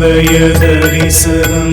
പ്രളയദരിസനം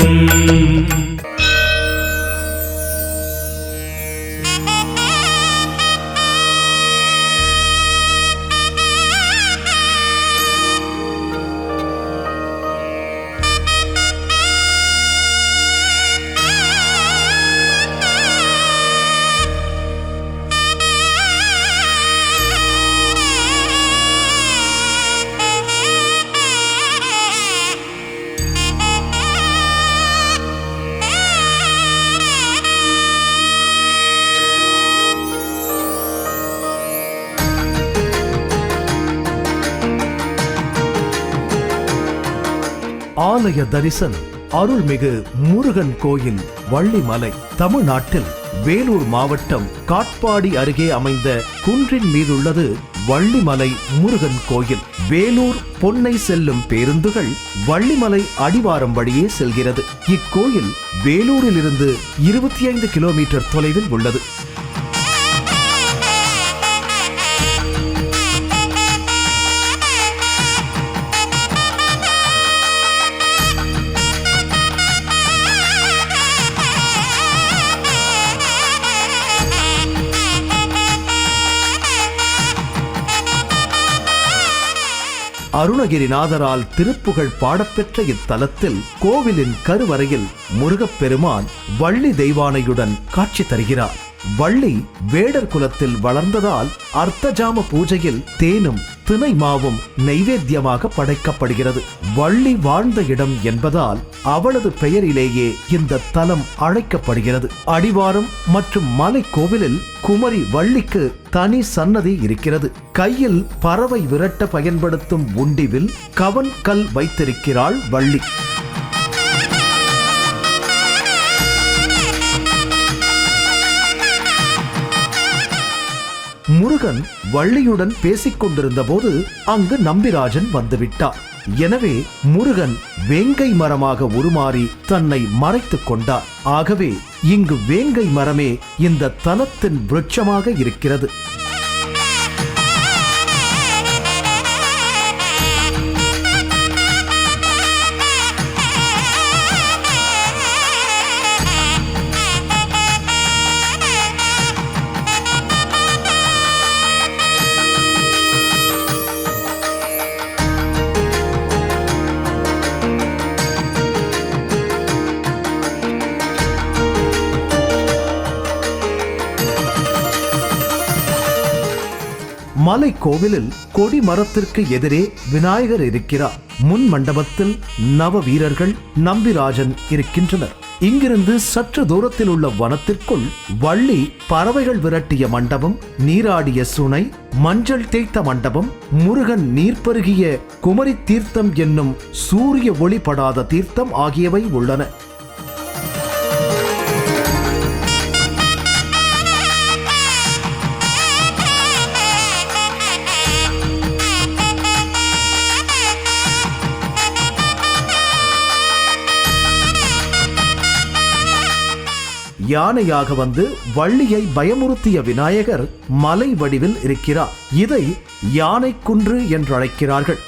ஆலய தரிசனம் அருள்மிகு முருகன் கோயில் வள்ளிமலை தமிழ்நாட்டில் வேலூர் மாவட்டம் காட்பாடி அருகே அமைந்த குன்றின் மீதுள்ளது வள்ளிமலை முருகன் கோயில். வேலூர் பொன்னை செல்லும் பேருந்துகள் வள்ளிமலை அடிவாரம் வழியே செல்கிறது. இக்கோயில் வேலூரில் இருந்து இருபத்தி ஐந்து கிலோமீட்டர் தொலைவில் உள்ளது. அருணகிரிநாதரால் திருப்புகழ் பாடப்பெற்ற இத்தலத்தில் கோவிலின் கருவறையில் முருகப்பெருமான் வள்ளி தெய்வானையுடன் காட்சி தருகிறார். வள்ளி வேடர் குலத்தில் வளர்ந்ததால் அர்த்தஜாம பூஜையில் தேனும் தினை மாவும் நைவேத்தியமாக படைக்கப்படுகிறது. வள்ளி வாழ்ந்த இடம் என்பதால் அவளது பெயரிலேயே இந்த தலம் அழைக்கப்படுகிறது. அடிவாரம் மற்றும் மலை கோவிலில் குமரி வள்ளிக்கு தனி சன்னதி இருக்கிறது. கையில் பறவை விரட்ட பயன்படுத்தும் உண்டிவில் கவன் கல் வைத்திருக்கிறாள் வள்ளி. முருகன் வள்ளியுடன் பேசிக் கொண்டிருந்த போது அங்கு நம்பிராஜன் வந்துவிட்டார். எனவே முருகன் வேங்கை மரமாக உருமாறி தன்னை மறைத்துக் கொண்டார். ஆகவே இங்கு வேங்கை மரமே இந்த தலத்தின் விருட்சமாக இருக்கிறது. மாலை கோவிலில் கொடி மரத்திற்கு எதிரே விநாயகர் இருக்கிறார். முன் மண்டபத்தில் நவ வீரர்கள் நம்பிராஜன் இருக்கின்றனர். இங்கிருந்து சற்று தூரத்தில் உள்ள வனத்திற்குள் வள்ளி பறவைகள் விரட்டிய மண்டபம் நீராடிய சுனை மஞ்சள் தேய்த்த மண்டபம் முருகன் நீர்பருகிய குமரி தீர்த்தம் என்னும் சூரிய ஒளிபடாத தீர்த்தம் ஆகியவை உள்ளன. யானையாக வந்து வள்ளியை பயமுறுத்திய விநாயகர் மலை வடிவில் இருக்கிறார். இதை யானை குன்று என்றழைக்கிறார்கள்.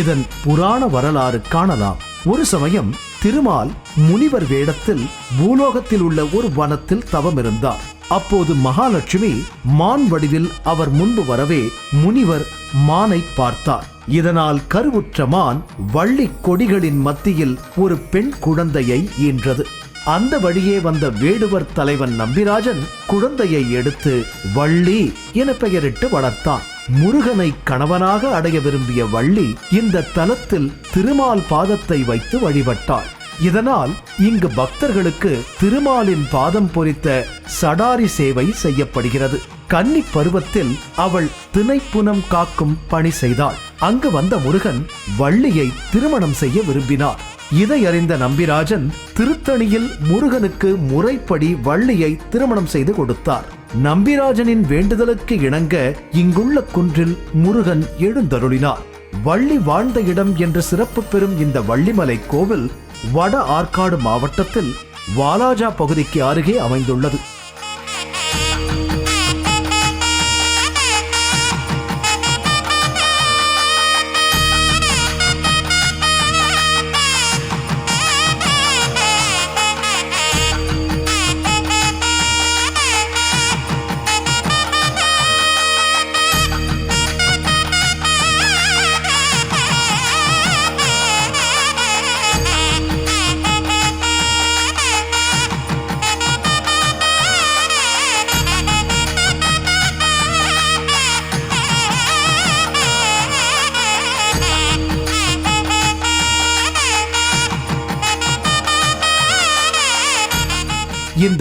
இதன் புராண வரலாறு காணலாம். ஒரு சமயம் திருமால் முனிவர் வேடத்தில் பூலோகத்தில் உள்ள ஒரு வனத்தில் தவம் இருந்தார் அப்போது மகாலட்சுமி மான் வடிவில் அவர் முன்பு வரவே முனிவர் மானை பார்த்தார். இதனால் கருவுற்ற மான் வள்ளி கொடிகளின் மத்தியில் ஒரு பெண் குழந்தையை ஈன்றது. அந்த வழியே வந்த வேடுவர் தலைவன் நம்பிராஜன் குழந்தையை எடுத்து வள்ளி என பெயரிட்டு வளர்த்தான். முருகனை கணவனாக அடைய விரும்பிய வள்ளி இந்த தலத்தில் திருமால் பாதத்தை வைத்து வழிபட்டாள் இதனால் இங்கு பக்தர்களுக்கு திருமாலின் பாதம் பொறித்த சடாரி சேவை செய்யப்படுகிறது. கன்னி பருவத்தில் அவள் திணைப்புனம் காக்கும் பணி செய்தாள். அங்கு வந்த முருகன் வள்ளியை திருமணம் செய்ய விரும்பினார். இதை அறிந்த நம்பிராஜன் திருத்தணியில் முருகனுக்கு முறைப்படி வள்ளியை திருமணம் செய்து கொடுத்தார். நம்பிராஜனின் வேண்டுதலுக்கு இணங்க இங்குள்ள குன்றில் முருகன் எழுந்தருளினார். வள்ளி வாழ்ந்த இடம் என்று சிறப்பு பெறும் இந்த வள்ளிமலை கோவில் வட ஆற்காடு மாவட்டத்தில் வாலாஜா பகுதிக்கு அருகே அமைந்துள்ளது.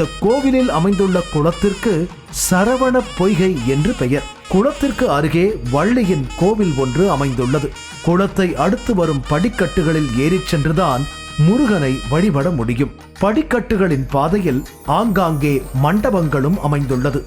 இந்த கோவிலில் அமைந்துள்ள குளத்திற்கு சரவண பொய்கை என்று பெயர். குளத்திற்கு அருகே வள்ளியின் கோவில் ஒன்று அமைந்துள்ளது. குளத்தை அடுத்து வரும் படிக்கட்டுகளில் ஏறிச் சென்றுதான் முருகனை வழிபட முடியும். படிக்கட்டுகளின் பாதையில் ஆங்காங்கே மண்டபங்களும் அமைந்துள்ளது.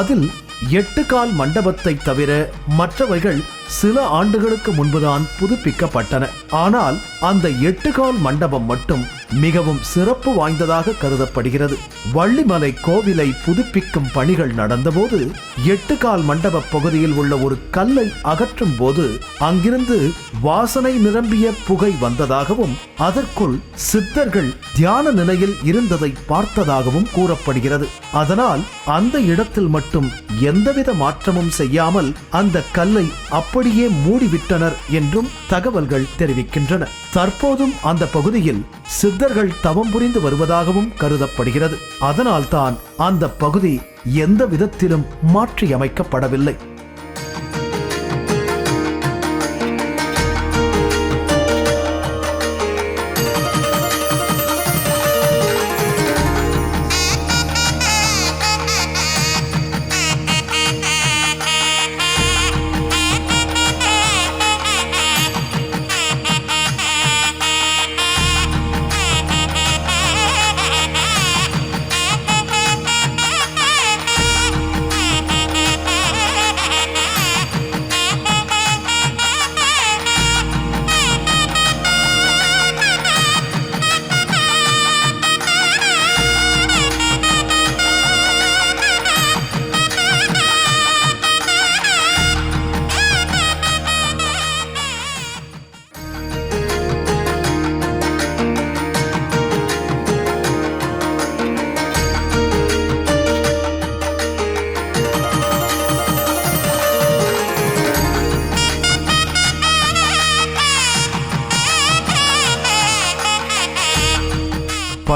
அதில் எட்டு கால் மண்டபத்தை தவிர மற்றவைகள் சில ஆண்டுகளுக்கு முன்புதான் புதுப்பிக்கப்பட்டன. ஆனால் அந்த எட்டு கால் மண்டபம் மட்டும் மிகவும் சிறப்பு வாய்ந்ததாக கருதப்படுகிறது. வள்ளிமலை கோவிலை புதுப்பிக்கும் பணிகள் நடந்தபோது எட்டு கால் மண்டப பகுதியில் உள்ள ஒரு கல்லை அகற்றும் போது அங்கிருந்து வாசனை நிரம்பிய புகை வந்ததாகவும் அதற்குள் சித்தர்கள் தியான நிலையில் இருந்ததை பார்த்ததாகவும் கூறப்படுகிறது. அதனால் அந்த இடத்தில் மட்டும் எந்தவித மாற்றமும் செய்யாமல் அந்த கல்லை அப்படியே மூடிவிட்டனர் என்றும் தகவல்கள் தெரிவிக்கின்றன. தற்போதும் அந்த பகுதியில் சித்தர்கள் தவம் புரிந்து வருவதாகவும் கருதப்படுகிறது. அதனால்தான் அந்த பகுதி எந்த விதத்திலும் மாற்றியமைக்கப்படவில்லை.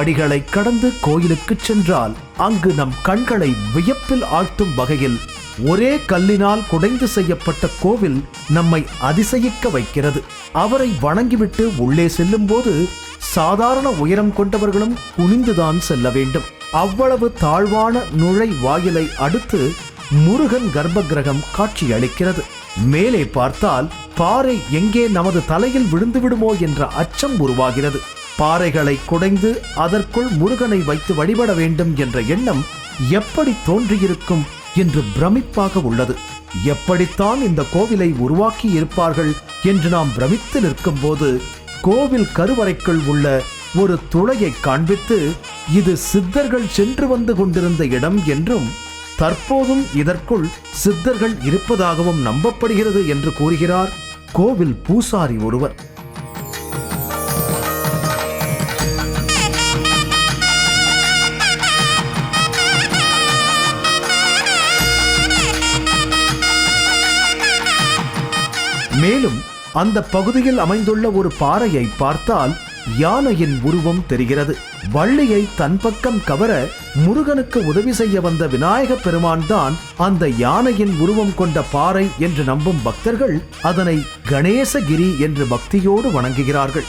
படிகளை கடந்து கோயிலுக்கு சென்றால் அங்கு நம் கண்களை வியப்பில் ஆழ்த்தும் வகையில் ஒரே கல்லினால் குடைந்து செய்யப்பட்ட கோவில் நம்மை அதிசயிக்க வைக்கிறது. அவரை வணங்கிவிட்டு உள்ளே செல்லும் போது சாதாரண உயரம் கொண்டவர்களும் குனிந்துதான் செல்ல வேண்டும். அவ்வளவு தாழ்வான நுழை வாயிலை அடுத்து முருகன் கர்ப்பகிரகம் காட்சி அளிக்கிறது மேலே பார்த்தால் பாறை எங்கே நமது தலையில் விழுந்து விடுமோ என்ற அச்சம் உருவாகிறது. பாறைகளை குடைந்து அதற்குள் முருகனை வைத்து வழிபட வேண்டும் என்ற எண்ணம் எப்படி தோன்றியிருக்கும் என்று பிரமிப்பாக உள்ளது. எப்படித்தான் இந்த கோவிலை உருவாக்கி இருப்பார்கள் என்று நாம் பிரமித்து நிற்கும் போது கோவில் கருவறைக்குள் உள்ள ஒரு துளையை காண்பித்து இது சித்தர்கள் சென்று வந்து கொண்டிருந்த இடம் என்றும் தற்போதும் இதற்குள் சித்தர்கள் இருப்பதாகவும் நம்பப்படுகிறது என்று கூறுகிறார் கோவில் பூசாரி ஒருவர். மேலும் அந்த பகுதியில் அமைந்துள்ள ஒரு பாறையை பார்த்தால் யானையின் உருவம் தெரிகிறது. வள்ளியை தன் பக்கம் கவர முருகனுக்கு உதவி செய்ய வந்த விநாயக பெருமான் தான் அந்த யானையின் உருவம் கொண்ட பாறை என்று நம்பும் பக்தர்கள் அதனை கணேசகிரி என்று பக்தியோடு வணங்குகிறார்கள்.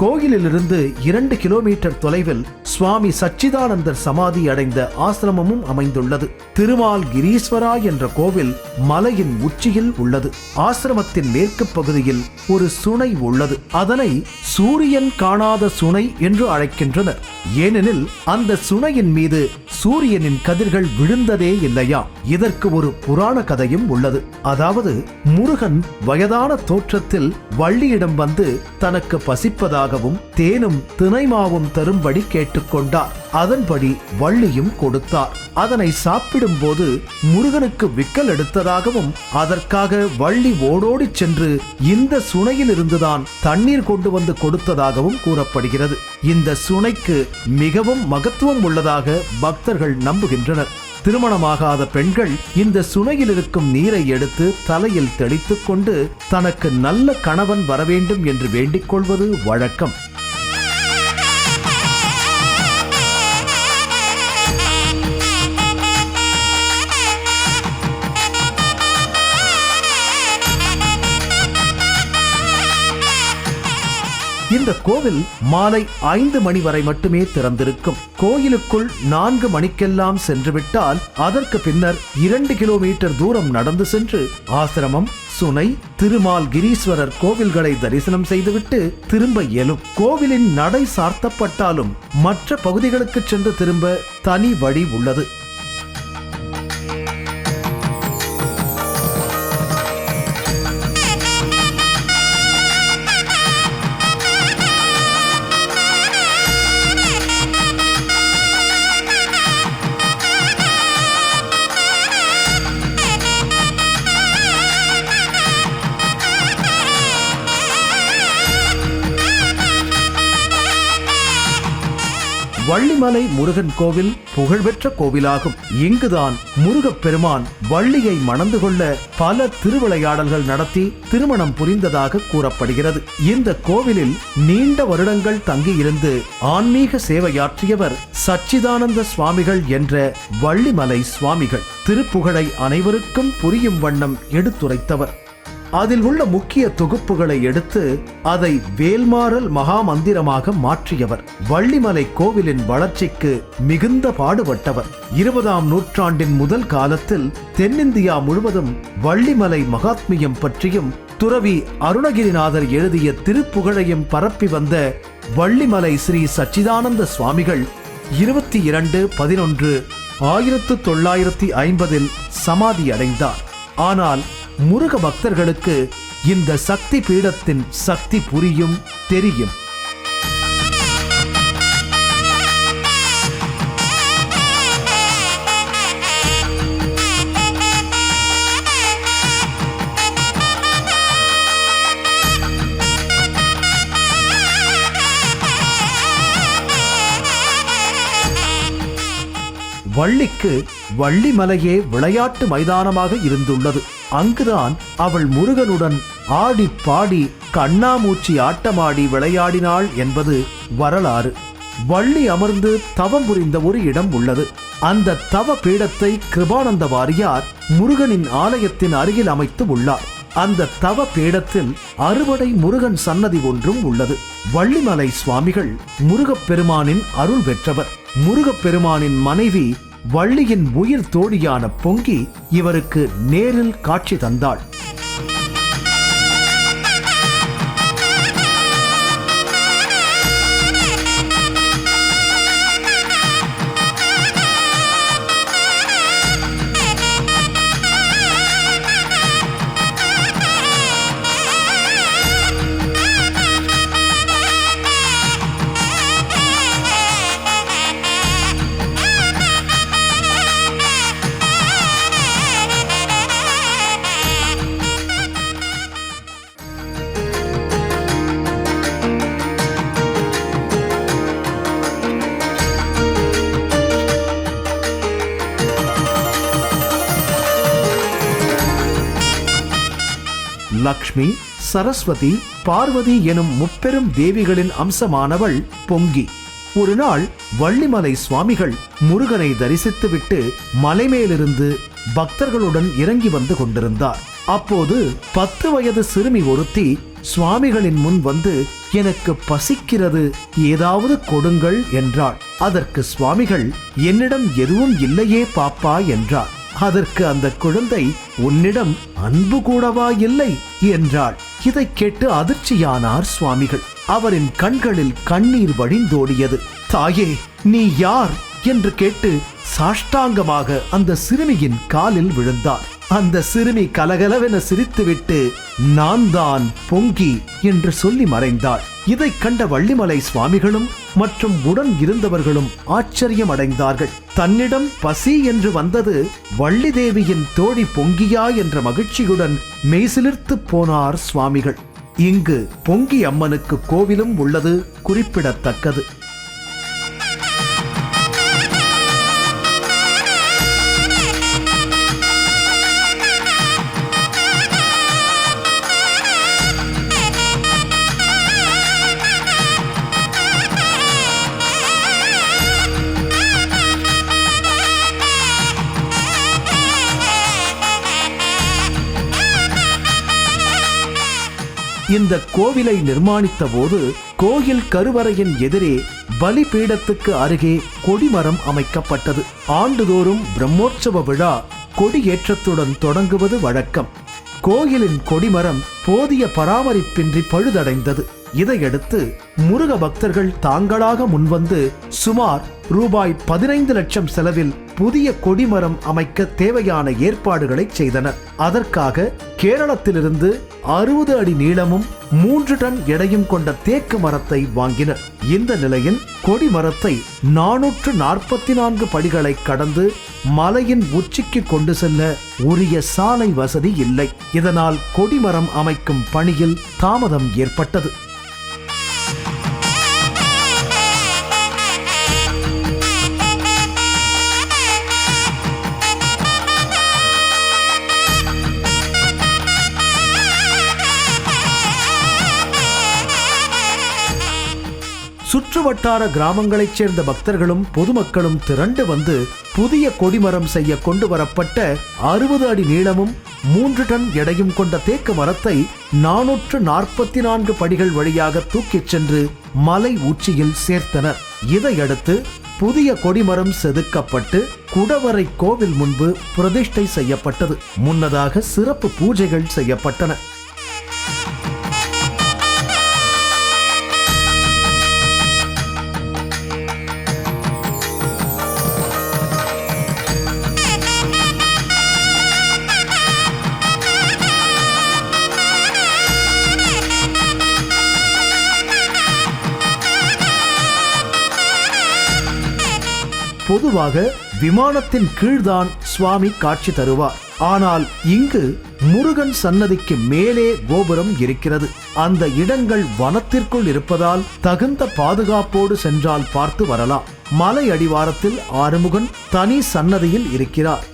கோயிலிலிருந்து இரண்டு கிலோமீட்டர் தொலைவில் சுவாமி சச்சிதானந்தர் சமாதி அடைந்த ஆசிரமமும் அமைந்துள்ளது. திருமால் கிரீஸ்வரா என்ற கோவில் மலையின் உச்சியில் உள்ளது. ஆசிரமத்தின் மேற்கு பகுதியில் ஒரு சுனை உள்ளது. அதனை சூரியன் காணாத சுனை என்று அழைக்கின்றனர். ஏனெனில் அந்த சுனையின் மீது சூரியனின் கதிர்கள் விழுந்ததே இல்லையா? இதற்கு ஒரு புராண கதையும் உள்ளது. அதாவது முருகன் வயதான தோற்றத்தில் வள்ளியிடம் வந்து தனக்கு பசிப்பதாகவும் தேனும் தினைமாவும் தரும்படி கேட்டுக்கொண்டார். அதன்படி வள்ளியும் கொடுத்தார். அதனை சாப்பிடும்போது முருகனுக்கு விக்கல் எடுத்ததாகவும் அதற்காக வள்ளி ஓடோடிச் சென்று இந்த சுனையில் இருந்துதான் தண்ணீர் கொண்டு வந்து கொடுத்ததாகவும் கூறப்படுகிறது. இந்த சுனைக்கு மிகவும் மகத்துவம் உள்ளதாக பக்தர்கள் நம்புகின்றனர். திருமணமாகாத பெண்கள் இந்த சுனையில் இருக்கும் நீரை எடுத்து தலையில் தெளித்துக் கொண்டு தனக்கு நல்ல கணவன் வரவேண்டும் என்று வேண்டிக் கொள்வது வழக்கம். இந்த கோவில் மாலை ஐந்து மணி வரை மட்டுமே திறந்திருக்கும். கோயிலுக்குள் நான்கு மணிக்கெல்லாம் சென்றுவிட்டால் அதற்கு பின்னர் இரண்டு கிலோமீட்டர் தூரம் நடந்து சென்று ஆசிரமம் சுனை திருமால் கிரீஸ்வரர் கோவில்களை தரிசனம் செய்துவிட்டு திரும்ப இயலும் கோவிலின் நடை சார்த்தப்பட்டாலும் மற்ற பகுதிகளுக்கு சென்று திரும்ப தனி வழி உள்ளது. வள்ளிமலை முருகன் கோவில் புகழ்பெற்ற கோவிலாகும். இங்குதான் முருகப்பெருமான் வள்ளியை மணந்து கொள்ள பல திருவிளையாடல்கள் நடத்தி திருமணம் புரிந்ததாக கூறப்படுகிறது. இந்த கோவிலில் நீண்ட வருடங்கள் தங்கியிருந்து ஆன்மீக சேவையாற்றியவர் சச்சிதானந்த சுவாமிகள் என்ற வள்ளிமலை சுவாமிகள். திருப்புகழை அனைவருக்கும் புரியும் வண்ணம் எடுத்துரைத்தவர். அதில் உள்ள முக்கிய தொகுப்புகளை எடுத்து அதை வேல்மாறல் மகா மந்திரமாக மாற்றியவர். வள்ளிமலை கோவிலின் வளர்ச்சிக்கு மிகுந்த பாடுபட்டவர். இருபதாம் நூற்றாண்டின் முதல் காலத்தில் தென்னிந்தியா முழுவதும் வள்ளிமலை மகாத்மியம் பற்றியும் துறவி அருணகிரிநாதர் எழுதிய திருப்புகழையும் பரப்பி வந்த வள்ளிமலை ஸ்ரீ சச்சிதானந்த சுவாமிகள் இருபத்தி இரண்டு பதினொன்று ஆயிரத்து தொள்ளாயிரத்தி ஐம்பதில் சமாதி அடைந்தார் ஆனால் முருக பக்தர்களுக்கு இந்த சக்தி பீடத்தின் சக்தி புரியும் தெரியும். வள்ளிக்கு வள்ளிமலையே விளையாட்டு மைதானமாக இருந்துள்ளது. அங்குதான் அவள் முருகனுடன் ஆடி பாடி கண்ணாமூச்சி ஆட்டமாடி விளையாடினாள் என்பது வரலாறு. வள்ளி அமர்ந்து தவம் புரிந்த ஒரு இடம் உள்ளது. அந்த தவ பீடத்தை கிருபானந்த வாரியார் முருகனின் ஆலயத்தின் அருகில் அமைத்து உள்ளார். அந்த தவ பீடத்தில் அறுவடை முருகன் சன்னதி ஒன்றும் உள்ளது. வள்ளிமலை சுவாமிகள் முருகப் பெருமானின் அருள் பெற்றவர். முருகப் பெருமானின் மனைவி வள்ளியின் உயிர் தோழியான பொங்கி இவருக்கு நேரில் காட்சி தந்தாள். சரஸ்வதி பார்வதி எனும் முப்பெரும் தேவிகளின் அம்சமானவள் பொங்கி. ஒரு நாள் வள்ளிமலை சுவாமிகள் முருகனை தரிசித்துவிட்டு மலைமேலிருந்து பக்தர்களுடன் இறங்கி வந்து கொண்டிருந்தார். அப்போது பத்து வயது சிறுமி ஒருத்தி சுவாமிகளின் முன் வந்து எனக்கு பசிக்கிறது ஏதாவது கொடுங்கள் என்றாள். அதற்கு சுவாமிகள் என்னிடம் எதுவும் இல்லையே பாப்பா என்றார். அதற்கு அந்த குழந்தை உன்னிடம் அன்பு கூடவா இல்லை? என்றாள். இதை கேட்டு அதிர்ச்சியானார் சுவாமிகள். அவரின் கண்களில் கண்ணீர் வழிந்தோடியது. தாயே நீ யார்? என்று கேட்டு சாஷ்டாங்கமாக அந்த சிறுமியின் காலில் விழுந்தார். அந்த சிறுமி கலகலவென சிரித்துவிட்டு நான் தான் பொங்கி என்று சொல்லி மறைந்தாள். இதைக் கண்ட வள்ளிமலை சுவாமிகளும் மற்றும் உடன் இருந்தவர்களும் ஆச்சரியம் அடைந்தார்கள் தன்னிடம் பசி என்று வந்தது வள்ளி தேவியின் தோழி பொங்கியா என்ற மகிழ்ச்சியுடன் மெய்சிலிர்த்து போனார் சுவாமிகள். இங்கு பொங்கி அம்மனுக்கு கோவிலும் உள்ளது குறிப்பிடத்தக்கது. இந்த கோவிலை நிர்மாணித்த போது கோயில் கருவறையின் எதிரே பலிபீடத்துக்கு அருகே கொடிமரம் அமைக்கப்பட்டது. ஆண்டுதோறும் பிரம்மோற்சவ விழா கொடியேற்றத்துடன் தொடங்குவது வழக்கம். கோயிலின் கொடிமரம் போதிய பராமரிப்பின்றி பழுதடைந்தது. இதையடுத்து முருக பக்தர்கள் தாங்களாக முன்வந்து சுமார் ரூபாய் பதினைந்து லட்சம் செலவில் புதிய கொடிமரம் அமைக்க தேவையான ஏற்பாடுகளை செய்தனர். அதற்காக கேரளத்திலிருந்து அறுபது அடி நீளமும் மூன்று டன் எடையும் கொண்ட தேக்கு மரத்தை வாங்கினர். இந்த நிலையில் கொடிமரத்தை நானூற்று நாற்பத்தி நான்கு படிகளை கடந்து மலையின் உச்சிக்கு கொண்டு செல்ல உரிய சாலை வசதி இல்லை. இதனால் கொடிமரம் அமைக்கும் பணியில் தாமதம் ஏற்பட்டது. சுற்றுவட்டார கிராமங்களைச் சேர்ந்த பக்தர்களும் பொதுமக்களும் திரண்டு வந்து புதிய கொடிமரம் செய்ய கொண்டு வரப்பட்ட அறுபது அடி நீளமும் மூன்று டன் எடையும் கொண்ட தேக்கு மரத்தை நானூற்று நாற்பத்தி நான்கு படிகள் வழியாக தூக்கிச் சென்று மலை உச்சியில் சேர்த்தனர். இதையடுத்து புதிய கொடிமரம் செதுக்கப்பட்டு குடவரை கோவில் முன்பு பிரதிஷ்டை செய்யப்பட்டது. முன்னதாக சிறப்பு பூஜைகள் செய்யப்பட்டன. பொதுவாக விமானத்தின் கீழ்தான் சுவாமி காட்சி தருவார். ஆனால் இங்கு முருகன் சன்னதிக்கு மேலே கோபுரம் இருக்கிறது. அந்த இடங்கள் வனத்திற்குள் இருப்பதால் தகுந்த பாதுகாப்போடு சென்றால் பார்த்து வரலாம். மலை அடிவாரத்தில் ஆறுமுகன் தனி சன்னதியில் இருக்கிறார்.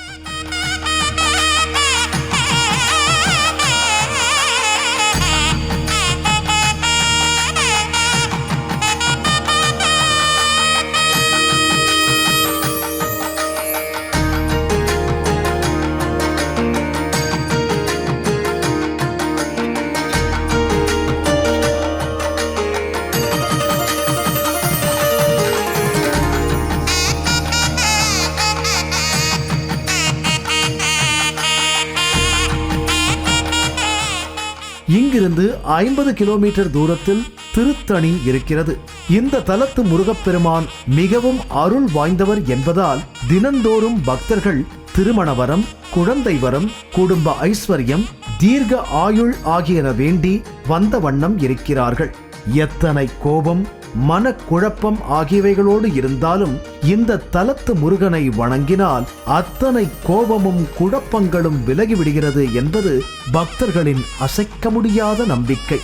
இங்கிருந்து ஐம்பது கிலோமீட்டர் தூரத்தில் திருத்தணி இருக்கிறது. இந்த தலத்து முருகப்பெருமான் மிகவும் அருள் வாய்ந்தவர் என்பதால் தினந்தோறும் பக்தர்கள் திருமண வரம் குழந்தை வரம் குடும்ப ஐஸ்வர்யம் தீர்க்க ஆயுள் ஆகியன வேண்டி வந்த வண்ணம் இருக்கிறார்கள். எத்தனை கோபம் மனக்குழப்பம் ஆகியவைகளோடு இருந்தாலும் இந்த தலத்து முருகனை வணங்கினால் அத்தனை கோபமும் குழப்பங்களும் விலகிவிடுகிறது என்பது பக்தர்களின் அசைக்க முடியாத நம்பிக்கை.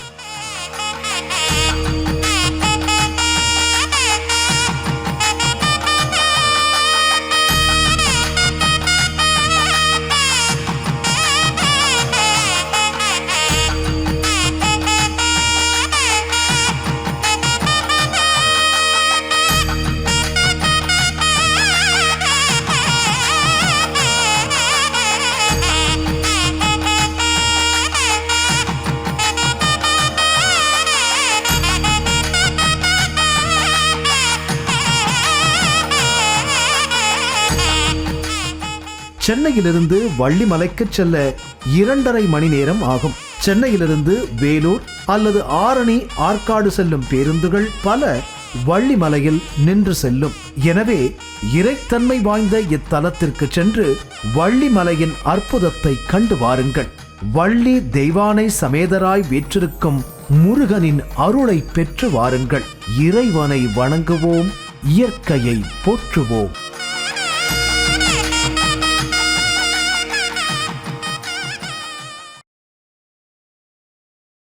சென்னையிலிருந்து வள்ளிமலைக்கு செல்ல இரண்டரை மணி நேரம் ஆகும். சென்னையிலிருந்து வேலூர் அல்லது ஆரணி ஆற்காடு செல்லும் பேருந்துகள் பல வள்ளிமலையில் நின்று செல்லும். எனவே இறைத்தன்மை வாய்ந்த இத்தலத்திற்கு சென்று வள்ளிமலையின் அற்புதத்தை கண்டு வாருங்கள். வள்ளி தெய்வானை சமேதராய் வீற்றிருக்கும் முருகனின் அருளை பெற்று வாருங்கள். இறைவனை வணங்குவோம் இயற்கையை போற்றுவோம்.